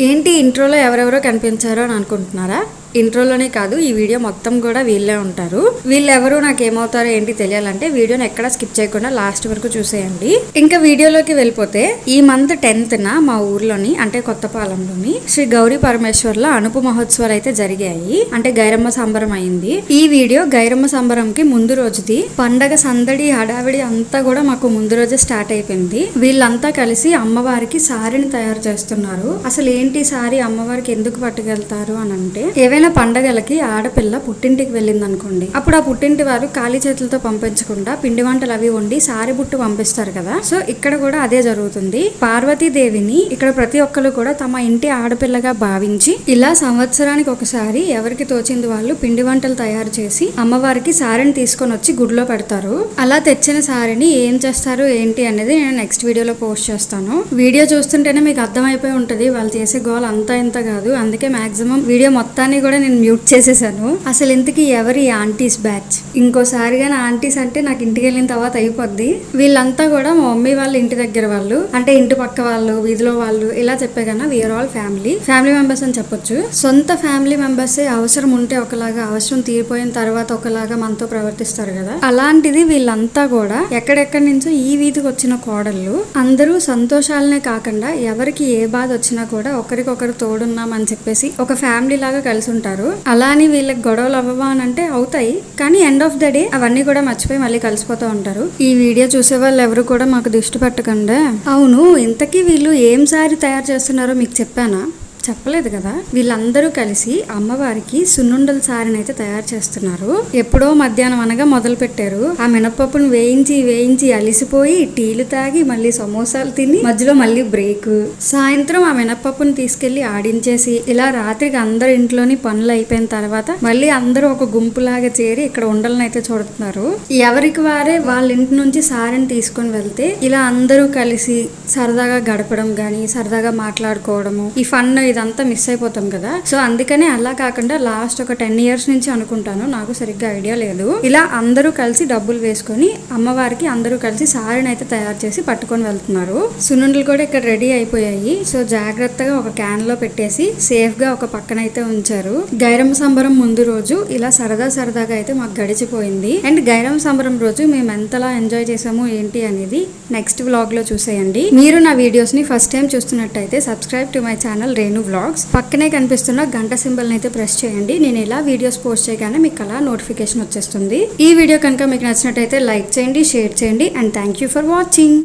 ఏంటి ఇంట్రోలో ఎవరెవరో కనిపించారో అని అనుకుంటున్నారా? ఇంట్రోలోనే కాదు ఈ వీడియో మొత్తం కూడా వీళ్ళే ఉంటారు. వీళ్ళెవరు నాకు ఏమవుతారో ఏంటి తెలియాలంటే వీడియోని ఎక్కడ స్కిప్ చేయకుండా లాస్ట్ వరకు చూసేయండి. ఇంకా వీడియోలోకి వెళ్ళిపోతే ఈ మంత్ టెన్త్ మా ఊర్లోని అంటే కొత్తపాలెంలోని శ్రీ గౌరీ పరమేశ్వర్ల అనుపు మహోత్సవాలు అయితే జరిగాయి. అంటే గైరమ్మ సంబరం అయింది. ఈ వీడియో గైరమ్మ సంబరంకి ముందు రోజుది పండగ సందడి హడావిడి అంతా కూడా మాకు ముందు రోజే స్టార్ట్ అయిపోయింది. వీళ్ళంతా కలిసి అమ్మవారికి సారీని తయారు చేస్తున్నారు. అసలు ఏంటి సారీ? అమ్మవారికి ఎందుకు పట్టుకెళ్తారు అని అంటే ఏవైనా పండగలకి ఆడపిల్ల పుట్టింటికి వెళ్ళింది అనుకోండి అప్పుడు ఆ పుట్టింటి వారు ఖాళీ చేతులతో పంపించకుండా పిండి వంటలు అవి వండి సారీ బుట్టు పంపిస్తారు కదా. సో ఇక్కడ కూడా అదే జరుగుతుంది. పార్వతీదేవిని ఇక్కడ ప్రతి ఒక్కరు కూడా తమ ఇంటి ఆడపిల్లగా భావించి ఇలా సంవత్సరానికి ఒకసారి ఎవరికి తోచింది వాళ్ళు పిండి వంటలు తయారు చేసి అమ్మవారికి సారీని తీసుకొని వచ్చి గుడిలో పెడతారు. అలా తెచ్చిన సారీని ఏం చేస్తారు ఏంటి అనేది నేను నెక్స్ట్ వీడియోలో పోస్ట్ చేస్తాను. వీడియో చూస్తుంటేనే మీకు అర్థమైపోయి ఉంటది వాళ్ళు చేసే గోల్ అంతా ఇంత కాదు. అందుకే మాక్సిమం వీడియో మొత్తాన్ని కూడా నేను మ్యూట్ చేసేసాను. అసలు ఇంతకీ ఎవరి ఆంటీస్ బ్యాచ్? ఇంకోసారిగా నా ఆంటీస్ అంటే నాకు ఇంటికి వెళ్ళిన తర్వాత అయిపోద్ది. వీళ్ళంతా కూడా మా మమ్మీ వాళ్ళ ఇంటి దగ్గర వాళ్ళు. అంటే ఇంటి పక్క వాళ్ళు వీధిలో వాళ్ళు ఇలా చెప్పే కన్నా we're all family family members అని చెప్పొచ్చు. సొంత ఫ్యామిలీ మెంబర్స్ అవసరం ఉంటే ఒకలాగా అవసరం తీరిపోయిన తర్వాత ఒకలాగా మనతో ప్రవర్తిస్తారు కదా. అలాంటిది వీళ్ళంతా కూడా ఎక్కడెక్కడి నుంచో ఈ వీధికి వచ్చిన కోడళ్ళు అందరూ సంతోషాలనే కాకుండా ఎవరికి ఏ బాధ వచ్చినా కూడా ఒకరికొకరు తోడున్నామని చెప్పేసి ఒక ఫ్యామిలీ లాగా కలిసి ఉంటారు అలా అని వీళ్ళకి గొడవలు అవ్వవా అని అంటే అవుతాయి. కానీ ఎండ్ ఆఫ్ ద డే అవన్నీ కూడా మర్చిపోయి మళ్ళీ కలిసిపోతూ ఉంటారు. ఈ వీడియో చూసే వాళ్ళు ఎవరు కూడా మాకు దృష్టి పెట్టకుండా. అవును ఇంతకీ వీళ్ళు ఏం సారీ తయారు చేస్తున్నారో మీకు చెప్పానా? చెప్పలేదు కదా? వీళ్ళందరూ కలిసి అమ్మవారికి సున్నుండల సారిని అయితే తయారు చేస్తున్నారు. ఎప్పుడో మధ్యాహ్నం అనగా మొదలు పెట్టారు. ఆ మినపప్పును వేయించి వేయించి అలిసిపోయి టీలు తాగి మళ్ళీ సమోసాలు తిని మధ్యలో మళ్ళీ బ్రేక్. సాయంత్రం ఆ మినపప్పును తీసుకెళ్ళి ఆడించేసి ఇలా రాత్రికి అందరి ఇంట్లోని పనులు అయిపోయిన తర్వాత మళ్ళీ అందరూ ఒక గుంపులాగా చేరి ఇక్కడ ఉండలను అయితే చూడుతున్నారు. ఎవరికి వారే వాళ్ళ ఇంటి నుంచి సారిని తీసుకొని వెళ్తే ఇలా అందరూ కలిసి సరదాగా గడపడం కానీ సరదాగా మాట్లాడుకోవడము ఈ ఫన్ ఇదంతా మిస్ అయిపోతాం కదా. సో అందుకనే అలా కాకుండా లాస్ట్ ఒక టెన్ ఇయర్స్ నుంచి అనుకుంటాను. నాకు సరిగ్గా ఐడియా లేదు. ఇలా అందరూ కలిసి డబ్బులు వేసుకొని అమ్మవారికి అందరూ కలిసి సారీని అయితే తయారు చేసి పట్టుకొని వెళ్తున్నారు. సున్నుండలు కూడా ఇక్కడ రెడీ అయిపోయాయి. సో జాగ్రత్తగా ఒక క్యాన్లో పెట్టేసి సేఫ్గా ఒక పక్కన అయితే ఉంచారు. గైరం సంబరం ముందు రోజు ఇలా సరదా సరదాగా అయితే మాకు గడిచిపోయింది. అండ్ గైరమ్మ సంబరం రోజు మేము ఎంతలా ఎంజాయ్ చేసాము ఏంటి అనేది నెక్స్ట్ వ్లాగ్లో చూసేయండి. మీరు నా వీడియోస్ని ఫస్ట్ టైం చూస్తున్నట్టయితే subscribe to my channel Renu vlogs పక్కనే కనిపిస్తున్న గంట సింబల్ అయితే ప్రెస్ చేయండి. నేను ఎలా వీడియోస్ పోస్ట్ చేయగానే మీకు అలా నోటిఫికేషన్ వచ్చేస్తుంది. ఈ వీడియో కనుక మీకు నచ్చినట్టయితే లైక్ చేయండి షేర్ చేయండి and thank you for watching